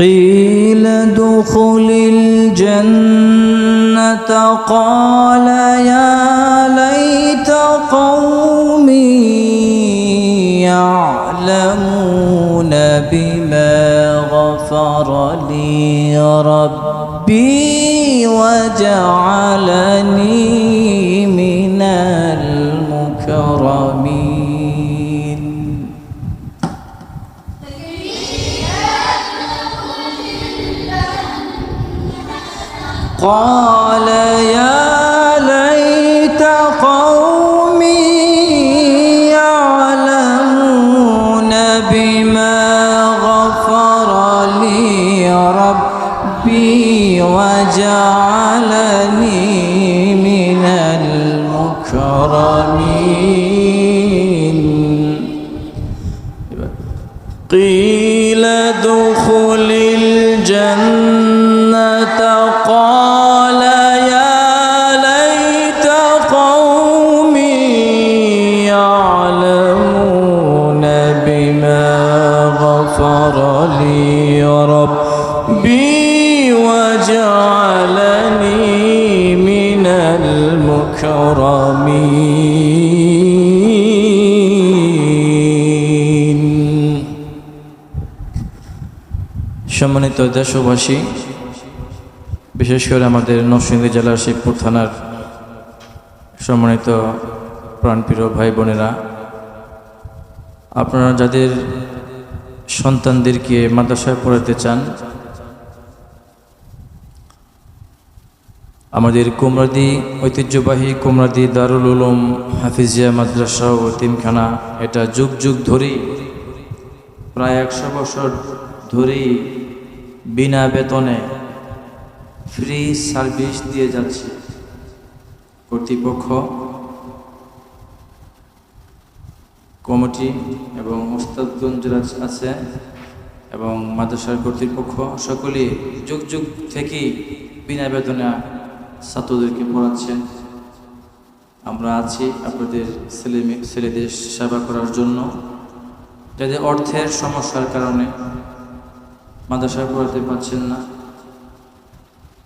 قيل ادخل الجنة قال يا ليت قومي يعلمون بما غفر لي ربي وجعلني من قال يا ليت قومي يعلمون بما غفر لي ربي وجعلني من المكرمين. قيل ادخل الجنة ربي وجعلني من المكرمين সম্মানিত দেশবাসী বিশেষ করে আমাদের নরসিংদী জেলার শিবপুর থানার সম্মানিত প্রাণপ্রিয় ভাই বোনেরা আপনারা যাদের সন্তানদেরকে মাদ্রাসায় পড়াতে চান। আমাদের কুমরাদি, ঐতিহ্যবাহী কুমরাদি দারুল উলুম হাফিজিয়া মাদ্রাসা ও তিমখানা এটা যুগ যুগ ধরেই, প্রায় একশো বছর ধরেই বিনা বেতনে ফ্রি সার্ভিস দিয়ে যাচ্ছে কর্তৃপক্ষ। কমিটি এবং ওস্তাদগঞ্জ যারা আছে এবং মাদ্রাসার কর্তৃপক্ষ, সকলেই যুগ যুগ থেকেই বিনা বেতনে ছাত্রদেরকে পড়াচ্ছেন আমরা আছি আপনাদের ছেলে ছেলেদের সেবা করার জন্য। যাদের অর্থের সমস্যার কারণে মাদ্রাসায় পড়াতে পারছেন না।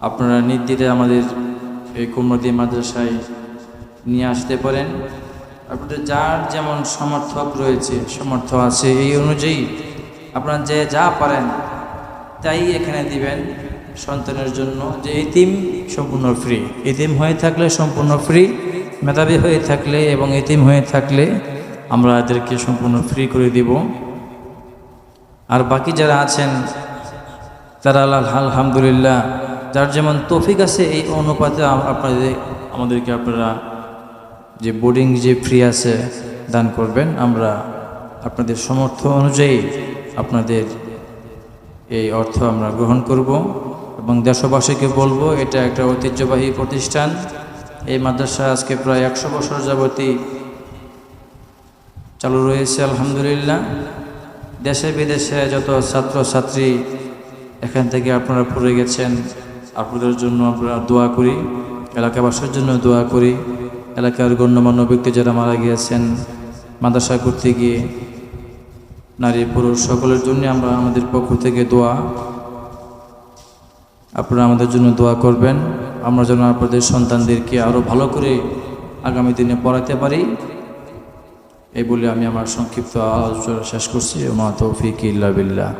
আপনারা নির্দিতে আমাদের এই কুমরদি মাদ্রাসায় নিয়ে আসতে পারেন। আপনাদের যার যেমন সমর্থক রয়েছে সমর্থ আছে, এই অনুযায়ী আপনারা যে যা পারেন তাই এখানে দিবেন সন্তানের জন্য যে এতিম সম্পূর্ণ ফ্রি এতিম হয়ে থাকলে সম্পূর্ণ ফ্রি মেধাবী হয়ে থাকলে এবং এতিম হয়ে থাকলে আমরা এদেরকে সম্পূর্ণ ফ্রি করে দিব। আর বাকি যারা আছেন, তারা আলহামদুলিল্লাহ, যার যেমন তৌফিক আছে, এই অনুপাতে আপনাদের আমাদেরকে আপনারা যে বোর্ডিং যে ফ্রি আছে দান করবেন, আমরা আপনাদের সমর্থ অনুযায়ী আপনাদের এই অর্থ আমরা গ্রহণ করব এবং দেশবাসীকে বলব, এটা একটা ঐতিহ্যবাহী প্রতিষ্ঠান। এই মাদ্রাসা আজকে প্রায় একশো বছর যাবতী চালু রয়েছে, আলহামদুলিল্লাহ। দেশে বিদেশে যত ছাত্র ছাত্রী এখান থেকে আপনারা পড়ে গেছেন, আপনাদের জন্য আমরা দোয়া করি, এলাকাবাসীর জন্য দোয়া করি। এলাকার গণ্যমান্য ব্যক্তি যারা মারা গিয়েছেন, মাদ্রাসা করতে গিয়ে নারী পুরুষ, সকলের জন্য আমরা আমাদের পক্ষ থেকে দোয়া। আপনারা আমাদের জন্য দোয়া করবেন। আমরা যেন আপনাদের সন্তানদেরকে আরও ভালো করে আগামী দিনে পড়াতে পারি। এই বলে আমি আমার সংক্ষিপ্ত আলোচনা শেষ করছি। মা তৌফিক ইল্লা বিল্লাহ।